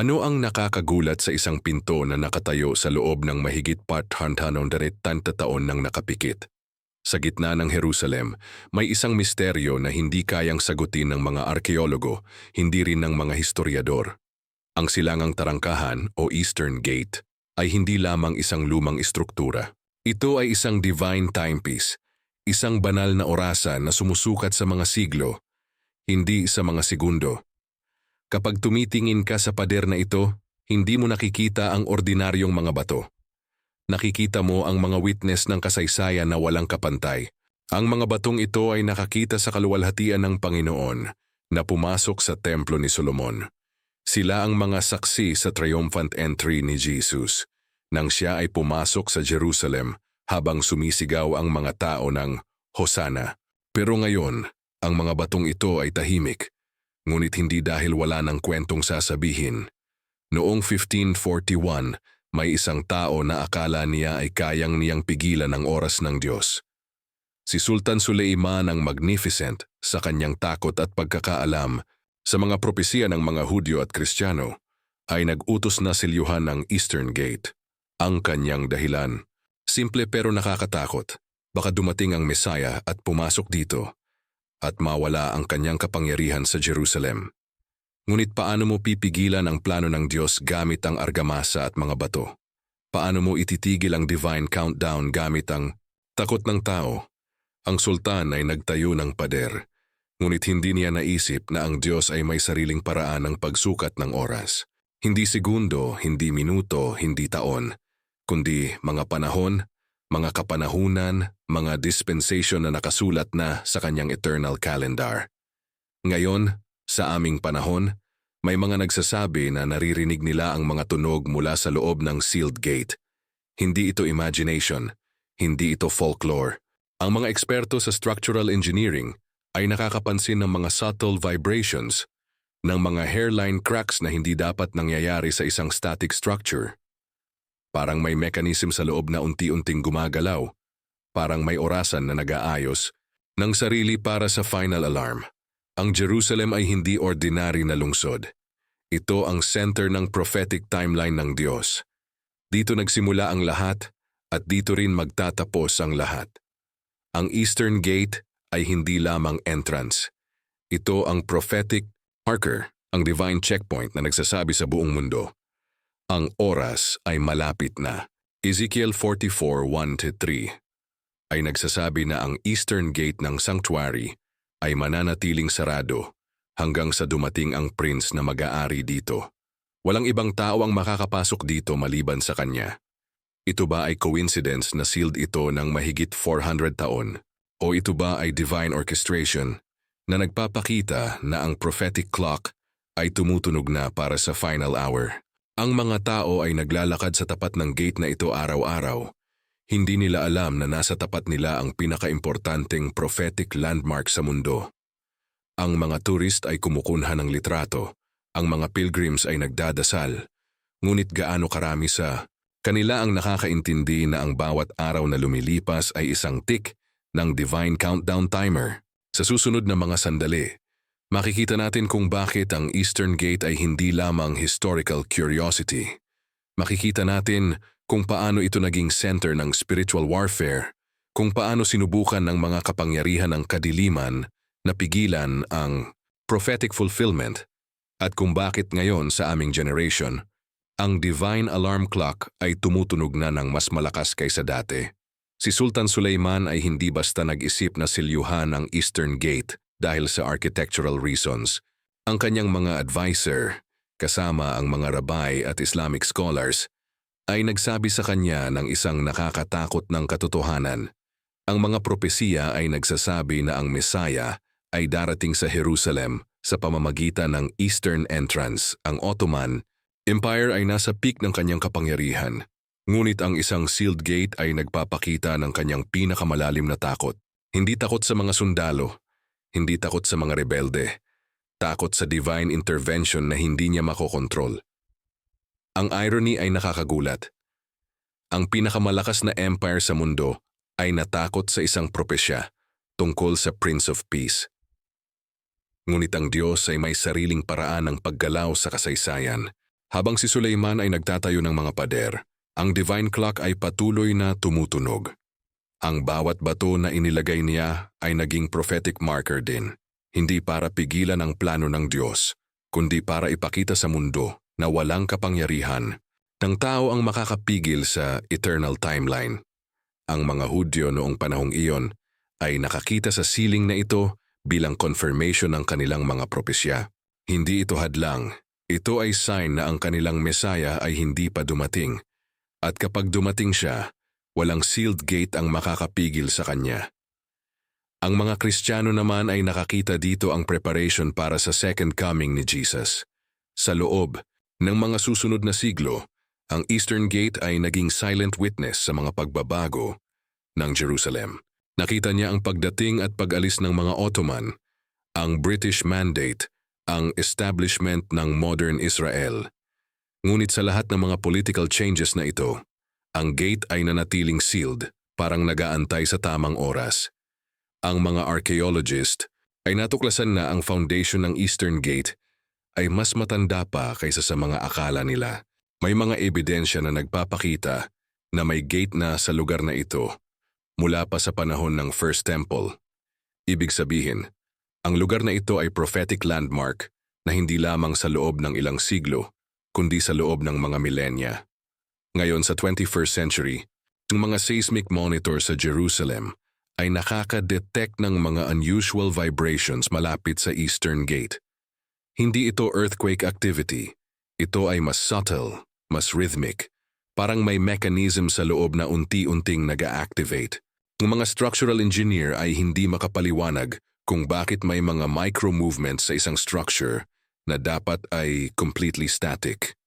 Ano ang nakakagulat sa isang pinto na nakatayo sa loob ng mahigit tanta taon ng nakapikit? Sa gitna ng Jerusalem, may isang misteryo na hindi kayang sagutin ng mga arkeologo, hindi rin ng mga historiador. Ang silangang tarangkahan o Eastern Gate ay hindi lamang isang lumang istruktura. Ito ay isang divine timepiece, isang banal na orasan na sumusukat sa mga siglo, hindi sa mga segundo. Kapag tumitingin ka sa pader na ito, hindi mo nakikita ang ordinaryong mga bato nakikita mo ang mga witness ng kasaysayan na walang kapantay. Ang mga batong ito ay nakakita sa kaluwalhatian ng Panginoon na pumasok sa templo ni Solomon. Sila ang mga saksi sa triumphant entry ni Jesus nang siya ay pumasok sa Jerusalem habang sumisigaw ang mga tao ng Hosana. Pero ngayon, ang mga batong ito ay tahimik, ngunit hindi dahil wala ng kwentong sasabihin. Noong 1541, may isang tao na akala niya ay kayang niyang pigilan ang oras ng Diyos. Si Sultan Suleiman ang magnificent sa kanyang takot at pagkakaalam sa mga propesiya ng mga Hudyo at Kristiyano ay nag-utos na silyuhan ng Eastern Gate. Ang kanyang dahilan, simple pero nakakatakot. Baka dumating ang Mesaya at pumasok dito at mawala ang kanyang kapangyarihan sa Jerusalem. Ngunit paano mo pipigilan ang plano ng Diyos gamit ang argamasa at mga bato? Paano mo ititigil ang divine countdown gamit ang takot ng tao? Ang sultan ay nagtayo ng pader, ngunit hindi niya naisip na ang Diyos ay may sariling paraan ng pagsukat ng oras. Hindi segundo, hindi minuto, hindi taon, kundi mga panahon, mga kapanahunan, mga dispensation na nakasulat na sa kanyang eternal calendar. Ngayon, sa aming panahon, may mga nagsasabi na naririnig nila ang mga tunog mula sa loob ng sealed gate. Hindi ito imagination, hindi ito folklore. Ang mga eksperto sa structural engineering ay nakakapansin ng mga subtle vibrations ng mga hairline cracks na hindi dapat nangyayari sa isang static structure. Parang may mechanism sa loob na unti-unting gumagalaw, parang may orasan na nag-aayos ng sarili para sa final alarm. Ang Jerusalem ay hindi ordinary na lungsod. Ito ang center ng prophetic timeline ng Diyos. Dito nagsimula ang lahat at dito rin magtatapos ang lahat. Ang Eastern Gate ay hindi lamang entrance. Ito ang prophetic marker, ang divine checkpoint na nagsasabi sa buong mundo. Ang oras ay malapit na. Ezekiel 44:1-3 ay nagsasabi na ang Eastern Gate ng Sanctuary ay mananatiling sarado hanggang sa dumating ang prince na mag-aari dito. Walang ibang tao ang makakapasok dito maliban sa kanya. Ito ba ay coincidence na sealed ito ng mahigit 400 taon? O ito ba ay divine orchestration na nagpapakita na ang prophetic clock ay tumutunog na para sa final hour? Ang mga tao ay naglalakad sa tapat ng gate na ito araw-araw. Hindi nila alam na nasa tapat nila ang pinakaimportanteng prophetic landmark sa mundo. Ang mga turist ay kumukunha ng litrato, ang mga pilgrims ay nagdadasal, ngunit gaano karami sa kanila ang nakakaintindi na ang bawat araw na lumilipas ay isang tick ng divine countdown timer. Sa susunod na mga sandali, makikita natin kung bakit ang Eastern Gate ay hindi lamang historical curiosity. Makikita natin kung paano ito naging center ng spiritual warfare, kung paano sinubukan ng mga kapangyarihan ng kadiliman na pigilan ang prophetic fulfillment, at kung bakit ngayon sa aming generation, ang divine alarm clock ay tumutunog na ng mas malakas kaysa dati. Si Sultan Suleiman ay hindi basta nag-isip na silyuhan ang Eastern Gate dahil sa architectural reasons. Ang kanyang mga advisor, kasama ang mga rabbi at Islamic scholars, ay nagsabi sa kanya ng isang nakakatakot ng katotohanan. Ang mga propesiya ay nagsasabi na ang Mesaya ay darating sa Jerusalem sa pamamagitan ng Eastern Entrance, ang Ottoman Empire ay nasa peak ng kanyang kapangyarihan. Ngunit ang isang sealed gate ay nagpapakita ng kanyang pinakamalalim na takot. Hindi takot sa mga sundalo, hindi takot sa mga rebelde, takot sa divine intervention na hindi niya makokontrol. Ang irony ay nakakagulat. Ang pinakamalakas na empire sa mundo ay natakot sa isang propesya tungkol sa Prince of Peace. Ngunit ang Diyos ay may sariling paraan ng paggalaw sa kasaysayan. Habang si Suleiman ay nagtatayo ng mga pader, ang divine clock ay patuloy na tumutunog. Ang bawat bato na inilagay niya ay naging prophetic marker din, hindi para pigilan ang plano ng Diyos, kundi para ipakita sa mundo na walang kapangyarihan ng tao ang makakapigil sa eternal timeline. Ang mga Hudyo noong panahong iyon ay nakakita sa siling na ito bilang confirmation ng kanilang mga propesya. Hindi ito hadlang, ito ay sign na ang kanilang Mesaya ay hindi pa dumating. At kapag dumating siya, walang sealed gate ang makakapigil sa kanya. Ang mga Kristiyano naman ay nakakita dito ang preparation para sa second coming ni Jesus. Sa loob ng mga susunod na siglo, ang Eastern Gate ay naging silent witness sa mga pagbabago ng Jerusalem. Nakita niya ang pagdating at pag-alis ng mga Ottoman, ang British Mandate, ang establishment ng modern Israel. Ngunit sa lahat ng mga political changes na ito, ang gate ay nanatiling sealed, parang nagaantay sa tamang oras. Ang mga archaeologist ay natuklasan na ang foundation ng Eastern Gate ay mas matanda pa kaysa sa mga akala nila. May mga ebidensya na nagpapakita na may gate na sa lugar na ito mula pa sa panahon ng First Temple. Ibig sabihin, ang lugar na ito ay prophetic landmark na hindi lamang sa loob ng ilang siglo, kundi sa loob ng mga milenya. Ngayon sa 21st century, ang mga seismic monitor sa Jerusalem ay nakaka-detect ng mga unusual vibrations malapit sa Eastern Gate. Hindi ito earthquake activity. Ito ay mas subtle, mas rhythmic. Parang may mechanism sa loob na unti-unting nag-activate. Ang mga structural engineer ay hindi makapaliwanag kung bakit may mga micro-movements sa isang structure na dapat ay completely static.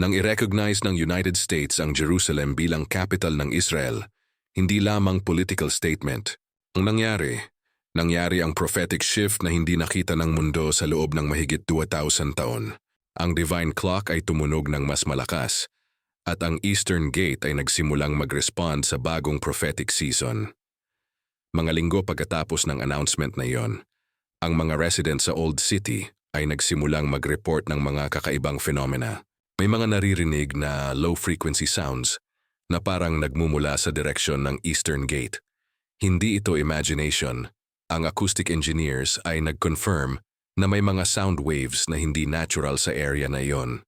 Nang i-recognize ng United States ang Jerusalem bilang capital ng Israel, hindi lamang political statement. Ang nangyari, nangyari ang prophetic shift na hindi nakita ng mundo sa loob ng mahigit 2,000 taon. Ang divine clock ay tumunog ng mas malakas, at ang Eastern Gate ay nagsimulang mag-respond sa bagong prophetic season. Mga linggo pagkatapos ng announcement na iyon, ang mga residents sa Old City ay nagsimulang mag-report ng mga kakaibang phenomena. May mga naririnig na low-frequency sounds na parang nagmumula sa direksyon ng Eastern Gate. Hindi ito imagination. Ang acoustic engineers ay nag-confirm na may mga sound waves na hindi natural sa area na iyon.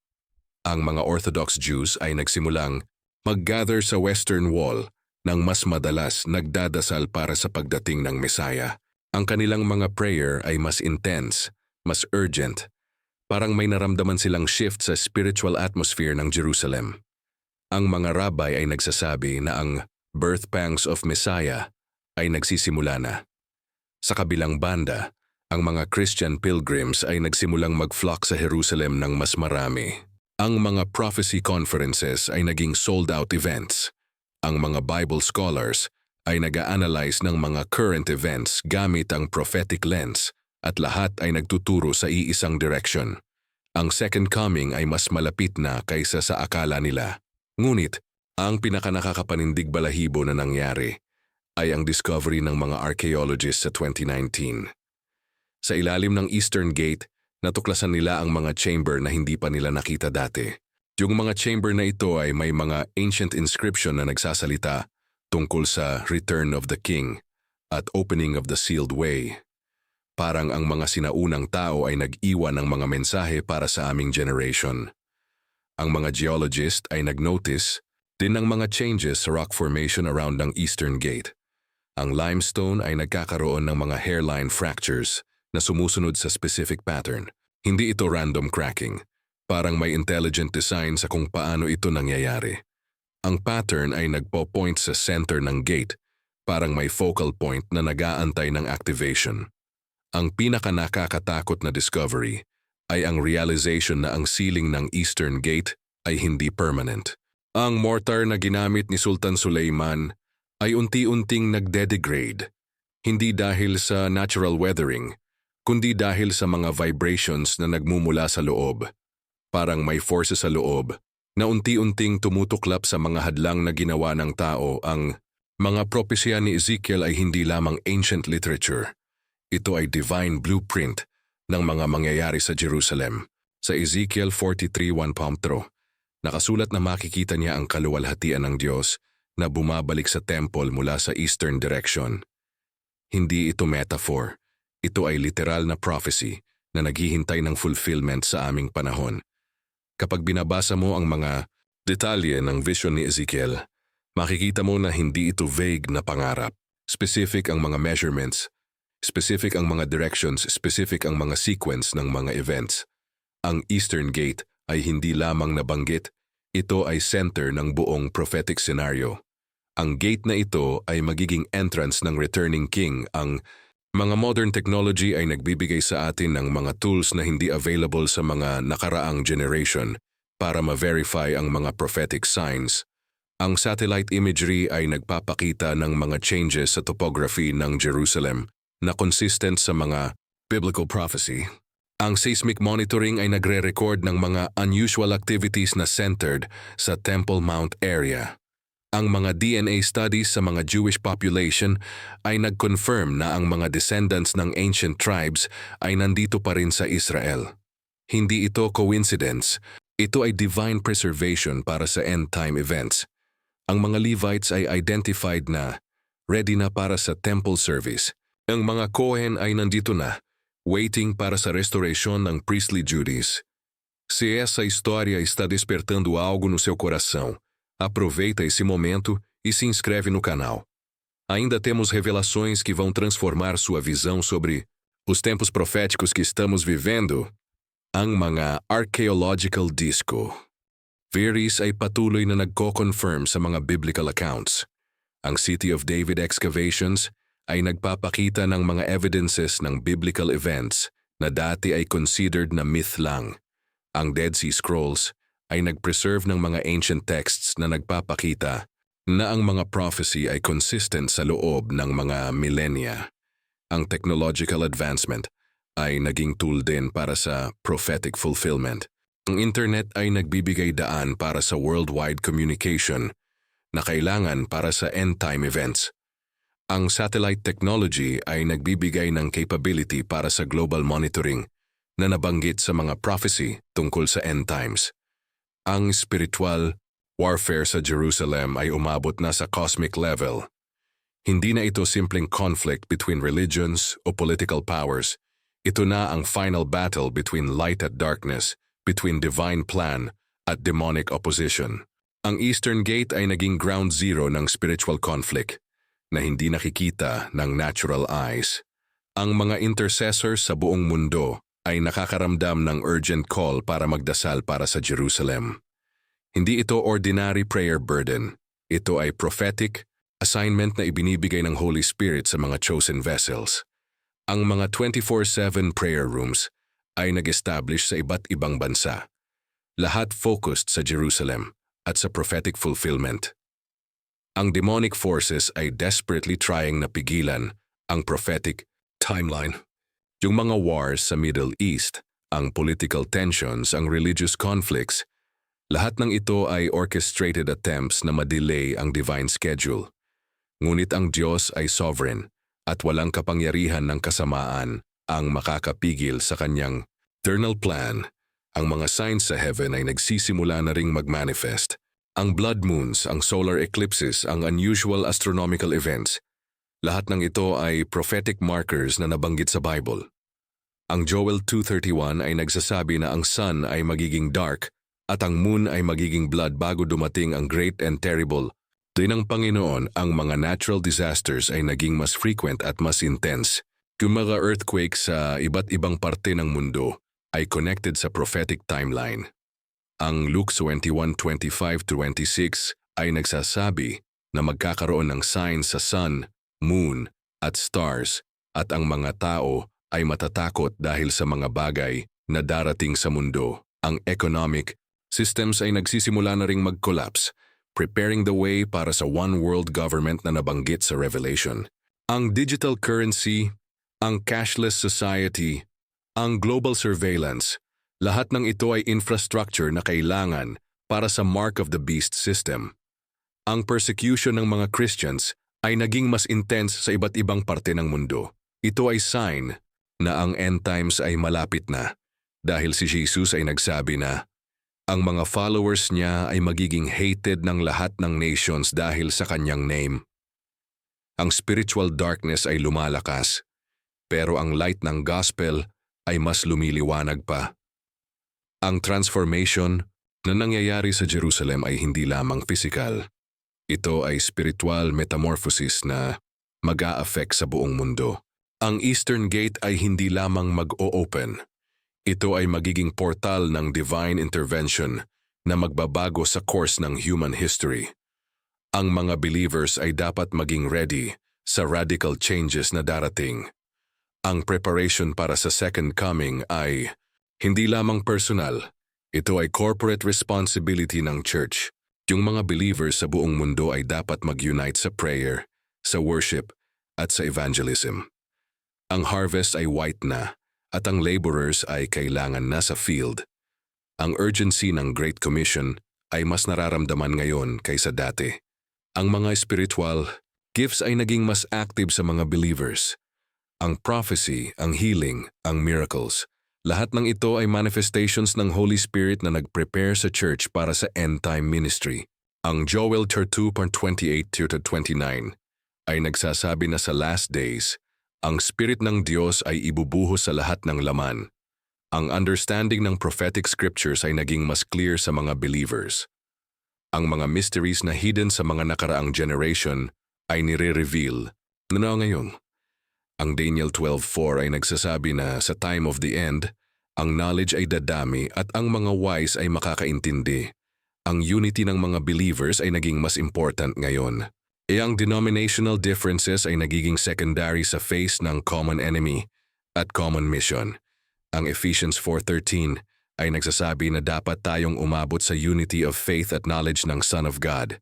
Ang mga Orthodox Jews ay nagsimulang mag-gather sa Western Wall nang mas madalas nagdadasal para sa pagdating ng Mesaya. Ang kanilang mga prayer ay mas intense, mas urgent. Parang may naramdaman silang shift sa spiritual atmosphere ng Jerusalem. Ang mga rabbi ay nagsasabi na ang birth pangs of Messiah ay nagsisimula na. Sa kabilang banda, ang mga Christian pilgrims ay nagsimulang mag-flock sa Jerusalem ng mas marami. Ang mga prophecy conferences ay naging sold-out events ang mga Bible scholars ay nag-a-analyze ng mga current events gamit ang prophetic lens at lahat ay nagtuturo sa iisang direction. Ang second coming ay mas malapit na kaysa sa akala nila. Ngunit, ang pinakanakakapanindig balahibo na nangyari ay ang discovery ng mga archaeologists sa 2019. Sa ilalim ng Eastern Gate, natuklasan nila ang mga chamber na hindi pa nila nakita dati. Yung mga chamber na ito ay may mga ancient inscription na nagsasalita tungkol sa Return of the King at Opening of the Sealed Way. Parang ang mga sinaunang tao ay nag-iwan ng mga mensahe para sa aming generation. Ang mga geologist ay nag-notice din ng mga changes sa rock formation around ng Eastern Gate. Ang limestone ay nagkakaroon ng mga hairline fractures na sumusunod sa specific pattern. Hindi ito random cracking Parang may intelligent design sa kung paano ito nangyayari. Ang pattern ay nagpo-point sa center ng gate, parang may focal point na nagaantay ng activation. Ang pinakanakakatakot na discovery ay ang realization na ang ceiling ng Eastern Gate ay hindi permanent. Ang mortar na ginamit ni Sultan Suleiman ay unti-unting nagde-degrade, hindi dahil sa natural weathering, kundi dahil sa mga vibrations na nagmumula sa loob. Parang may forces sa loob na unti-unting tumutuklap sa mga hadlang na ginawa ng tao ang mga propesya ni Ezekiel ay hindi lamang ancient literature. Ito ay divine blueprint ng mga mangyayari sa Jerusalem. Sa Ezekiel 43.1 Palmtro, nakasulat na makikita niya ang kaluwalhatian ng Diyos na bumabalik sa temple mula sa eastern direction. Hindi ito metaphor. Ito ay literal na prophecy na naghihintay ng fulfillment sa aming panahon. Kapag binabasa mo ang mga detalye ng vision ni Ezekiel, makikita mo na hindi ito vague na pangarap. Specific ang mga measurements, specific ang mga directions, specific ang mga sequence ng mga events. Ang Eastern Gate ay hindi lamang nabanggit, ito ay center ng buong prophetic scenario. Ang gate na ito ay magiging entrance ng returning king. Ang mga modern technology ay nagbibigay sa atin ng mga tools na hindi available sa mga nakaraang generation para ma-verify ang mga prophetic signs. Ang satellite imagery ay nagpapakita ng mga changes sa topography ng Jerusalem na consistent sa mga biblical prophecy. Ang seismic monitoring ay nagre-record ng mga unusual activities na centered sa Temple Mount area. Ang mga DNA studies sa mga Jewish population ay nag-confirm na ang mga descendants ng ancient tribes ay nandito pa rin sa Israel. Hindi ito coincidence, ito ay divine preservation para sa end-time events. Ang mga Levites ay identified na, ready na para sa temple service. Ang mga Cohen ay nandito na, waiting para sa restoration ng priestly duties. Se essa história está despertando algo no seu coração, aproveita esse momento e se inscreve no canal. Ainda temos revelações que vão transformar sua visão sobre os tempos proféticos que estamos vivendo. Ang mga archaeological disco. Veris ay patuloy na nagko-confirm sa mga biblical accounts. Ang City of David excavations ay nagpapakita ng mga evidences ng biblical events na dati ay considered na myth lang. Ang Dead Sea Scrolls ay nag-preserve ng mga ancient texts na nagpapakita na ang mga prophecy ay consistent sa loob ng mga millennia. Ang technological advancement ay naging tool din para sa prophetic fulfillment. Ang internet ay nagbibigay daan para sa worldwide communication na kailangan para sa end-time events. Ang satellite technology ay nagbibigay ng capability para sa global monitoring na nabanggit sa mga prophecy tungkol sa end times. Ang spiritual warfare sa Jerusalem ay umabot na sa cosmic level. Hindi na ito simpleng conflict between religions o political powers. Ito na ang final battle between light at darkness, between divine plan at demonic opposition. Ang Eastern Gate ay naging ground zero ng spiritual conflict na hindi nakikita ng natural eyes. Ang mga intercessors sa buong mundo ay nakakaramdam ng urgent call para magdasal para sa Jerusalem. Hindi ito ordinary prayer burden. Ito ay prophetic assignment na ibinibigay ng Holy Spirit sa mga chosen vessels. Ang mga 24-7 prayer rooms ay nag-establish sa iba't ibang bansa. Lahat focused sa Jerusalem at sa prophetic fulfillment. Ang demonic forces ay desperately trying na pigilan ang prophetic timeline. Yung mga wars sa Middle East, ang political tensions, ang religious conflicts, lahat ng ito ay orchestrated attempts na madelay ang divine schedule. Ngunit ang Diyos ay sovereign at walang kapangyarihan ng kasamaan ang makakapigil sa kanyang eternal plan. Ang mga signs sa heaven ay nagsisimula na ring magmanifest ang blood moons, ang solar eclipses, ang unusual astronomical events, lahat ng ito ay prophetic markers na nabanggit sa Bible. Ang Joel 2.31 ay nagsasabi na ang sun ay magiging dark at ang moon ay magiging blood bago dumating ang great and terrible. Din ng Panginoon, ang mga natural disasters ay naging mas frequent at mas intense. Yung mga earthquakes sa iba't ibang parte ng mundo ay connected sa prophetic timeline. Ang Luke 21:25-26 ay nagsasabi na magkakaroon ng signs sa sun, moon, at stars at ang mga tao ay matatakot dahil sa mga bagay na darating sa mundo. Ang economic systems ay nagsisimula na ring mag-collapse, preparing the way para sa one world government na nabanggit sa Revelation. Ang digital currency, ang cashless society, ang global surveillance, lahat ng ito ay infrastructure na kailangan para sa Mark of the Beast system. Ang persecution ng mga Christians ay naging mas intense sa iba't ibang parte ng mundo. Ito ay sign na ang end times ay malapit na. Dahil si Jesus ay nagsabi na, ang mga followers niya ay magiging hated ng lahat ng nations dahil sa kanyang name. Ang spiritual darkness ay lumalakas, pero ang light ng gospel ay mas lumiliwanag pa. Ang transformation na nangyayari sa Jerusalem ay hindi lamang physical. Ito ay spiritual metamorphosis na mag affect sa buong mundo. Ang Eastern Gate ay hindi lamang mag-o-open. Ito ay magiging portal ng divine intervention na magbabago sa course ng human history. Ang mga believers ay dapat maging ready sa radical changes na darating. Ang preparation para sa second coming ay hindi lamang personal, ito ay corporate responsibility ng church. Yung mga believers sa buong mundo ay dapat mag-unite sa prayer, sa worship, at sa evangelism. Ang harvest ay white na, at ang laborers ay kailangan na sa field. Ang urgency ng Great Commission ay mas nararamdaman ngayon kaysa dati. Ang mga spiritual gifts ay naging mas active sa mga believers. Ang prophecy, ang healing, ang miracles, lahat ng ito ay manifestations ng Holy Spirit na nag-prepare sa church para sa end-time ministry. Ang Joel 2.28-29 ay nagsasabi na sa last days, ang Spirit ng Diyos ay ibubuhos sa lahat ng laman. Ang understanding ng prophetic scriptures ay naging mas clear sa mga believers. Ang mga mysteries na hidden sa mga nakaraang generation ay nire-reveal. Ano ngayon? Ang Daniel 12.4 ay nagsasabi na sa time of the end, ang knowledge ay dadami at ang mga wise ay makakaintindi. Ang unity ng mga believers ay naging mas important ngayon. E ang denominational differences ay nagiging secondary sa face ng common enemy at common mission. Ang Ephesians 4.13 ay nagsasabi na dapat tayong umabot sa unity of faith at knowledge ng Son of God.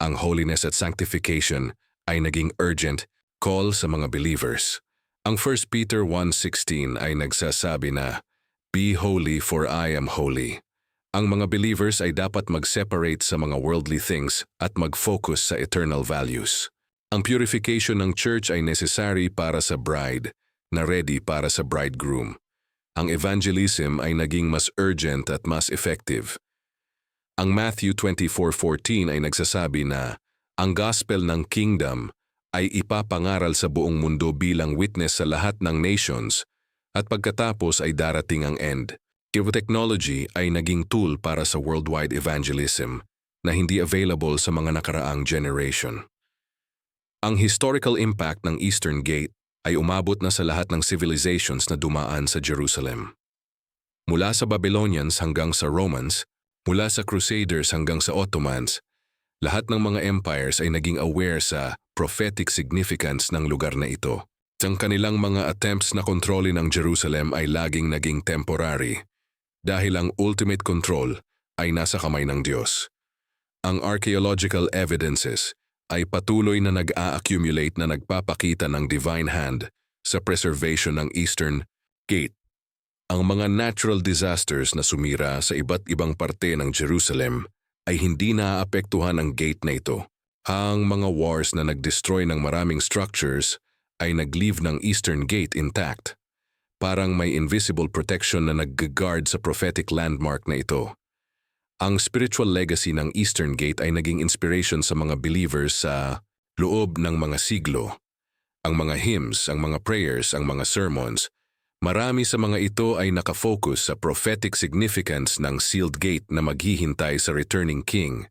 Ang holiness at sanctification ay naging urgent call sa mga believers. Ang 1 Peter 1.16 ay nagsasabi na, Be holy for I am holy. Ang mga believers ay dapat mag-separate sa mga worldly things at mag-focus sa eternal values. Ang purification ng church ay necessary para sa bride, na ready para sa bridegroom. Ang evangelism ay naging mas urgent at mas effective. Ang Matthew 24.14 ay nagsasabi na, ang gospel ng kingdom ay ipapangaral sa buong mundo bilang witness sa lahat ng nations at pagkatapos ay darating ang end. Technology ay naging tool para sa worldwide evangelism na hindi available sa mga nakaraang generation. Ang historical impact ng Eastern Gate ay umabot na sa lahat ng civilizations na dumaan sa Jerusalem. Mula sa Babylonians hanggang sa Romans, mula sa Crusaders hanggang sa Ottomans, lahat ng mga empires ay naging aware sa prophetic significance ng lugar na ito. Ang kanilang mga attempts na kontrolin ang Jerusalem ay laging naging temporary dahil ang ultimate control ay nasa kamay ng Diyos. Ang archaeological evidences ay patuloy na nag-a-accumulate na nagpapakita ng divine hand sa preservation ng Eastern Gate. Ang mga natural disasters na sumira sa iba't ibang parte ng Jerusalem ay hindi naaapektuhan ng gate na ito. Ang mga wars na nag-destroy ng maraming structures ay nag-leave ng Eastern Gate intact. Parang may invisible protection na nag-guard sa prophetic landmark na ito. Ang spiritual legacy ng Eastern Gate ay naging inspiration sa mga believers sa loob ng mga siglo. Ang mga hymns, ang mga prayers, ang mga sermons, marami sa mga ito ay nakafocus sa prophetic significance ng sealed gate na maghihintay sa returning king.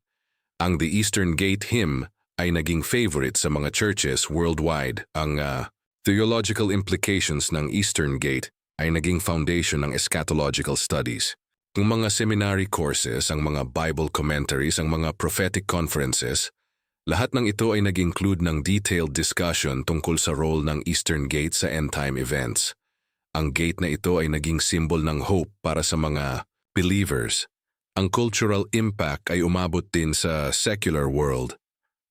Ang The Eastern Gate hymn ay naging favorite sa mga churches worldwide. Ang uh, Theological implications ng Eastern Gate ay naging foundation ng eschatological studies. Ang mga seminary courses, ang mga Bible commentaries, ang mga prophetic conferences, lahat ng ito ay nag-include ng detailed discussion tungkol sa role ng Eastern Gate sa end-time events. Ang gate na ito ay naging symbol ng hope para sa mga believers. Ang cultural impact ay umabot din sa secular world.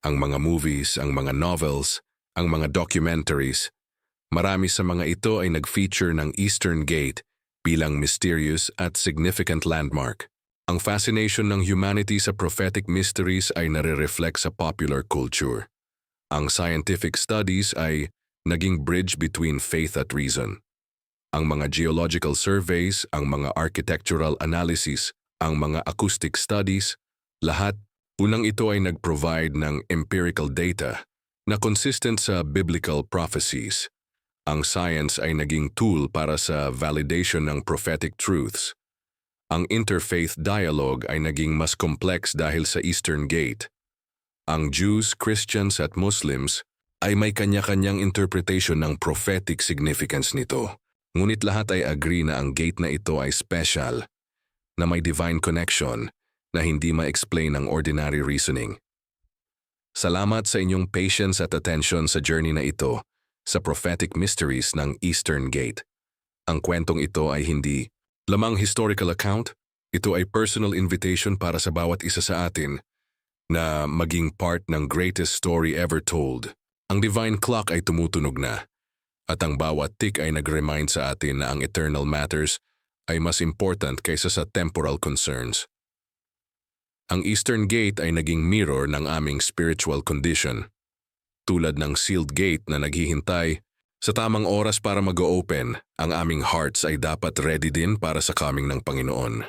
Ang mga movies, ang mga novels, ang mga documentaries, Marami sa mga ito ay nag-feature ng Eastern Gate bilang mysterious at significant landmark. Ang fascination ng humanity sa prophetic mysteries ay nare-reflect sa popular culture. Ang scientific studies ay naging bridge between faith at reason. ang mga geological surveys, ang mga architectural analysis, ang mga acoustic studies, lahat, unang ito ay nag-provide ng empirical data na consistent sa biblical prophecies. Ang science ay naging tool para sa validation ng prophetic truths. Ang interfaith dialogue ay naging mas complex dahil sa Eastern Gate. Ang Jews, Christians at Muslims ay may kanya-kanyang interpretation ng prophetic significance nito. Ngunit lahat ay agree na ang gate na ito ay special, na may divine connection, na hindi ma-explain ng ordinary reasoning. Salamat sa inyong patience at attention sa journey na ito sa prophetic mysteries ng Eastern Gate. Ang kwentong ito ay hindi lamang historical account, ito ay personal invitation para sa bawat isa sa atin na maging part ng greatest story ever told. Ang divine clock ay tumutunog na at ang bawat tick ay nag-remind sa atin na ang eternal matters ay mas important kaysa sa temporal concerns. Ang Eastern Gate ay naging mirror ng aming spiritual condition. Tulad ng sealed gate na naghihintay, sa tamang oras para mag-open, ang aming hearts ay dapat ready din para sa coming ng Panginoon.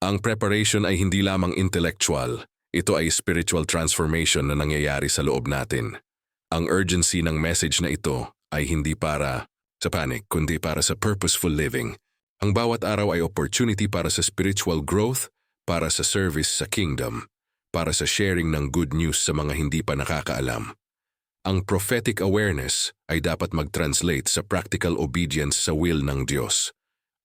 Ang preparation ay hindi lamang intellectual, ito ay spiritual transformation na nangyayari sa loob natin. Ang urgency ng message na ito ay hindi para sa panic, kundi para sa purposeful living. Ang bawat araw ay opportunity para sa spiritual growth, para sa service sa kingdom, para sa sharing ng good news sa mga hindi pa nakakaalam. Ang prophetic awareness ay dapat mag-translate sa practical obedience sa will ng Diyos.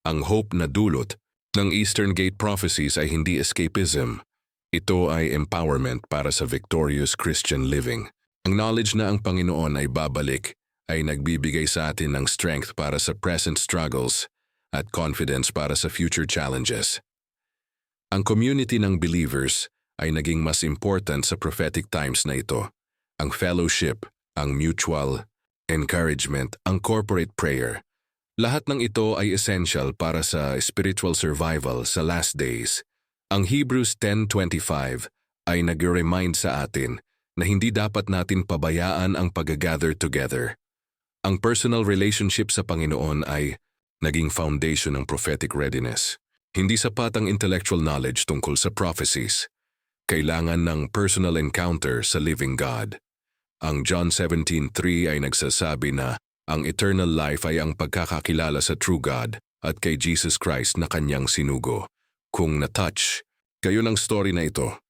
Ang hope na dulot ng Eastern Gate prophecies ay hindi escapism. Ito ay empowerment para sa victorious Christian living. Ang knowledge na ang Panginoon ay babalik ay nagbibigay sa atin ng strength para sa present struggles at confidence para sa future challenges. Ang community ng believers ay naging mas important sa prophetic times na ito. Ang fellowship, ang mutual encouragement, ang corporate prayer. Lahat ng ito ay essential para sa spiritual survival sa last days. Ang Hebrews 10.25 ay nag-remind sa atin na hindi dapat natin pabayaan ang pag-gather together. Ang personal relationship sa Panginoon ay naging foundation ng prophetic readiness. Hindi sapat ang intellectual knowledge tungkol sa prophecies. Kailangan ng personal encounter sa living God. Ang John 17.3 ay nagsasabi na ang eternal life ay ang pagkakakilala sa true God at kay Jesus Christ na kanyang sinugo. Kung na-touch kayo ng story na ito,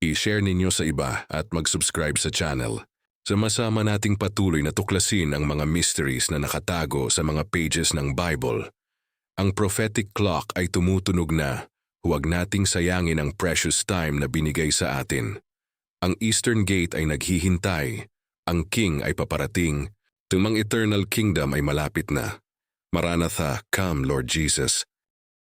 i-share ninyo sa iba at mag-subscribe sa channel. Sama-sama nating patuloy na tuklasin ang mga mysteries na nakatago sa mga pages ng Bible. Ang prophetic clock ay tumutunog na, huwag nating sayangin ang precious time na binigay sa atin. Ang Eastern Gate ay naghihintay, ang King ay paparating, tumang eternal kingdom ay malapit na. Maranatha, come Lord Jesus,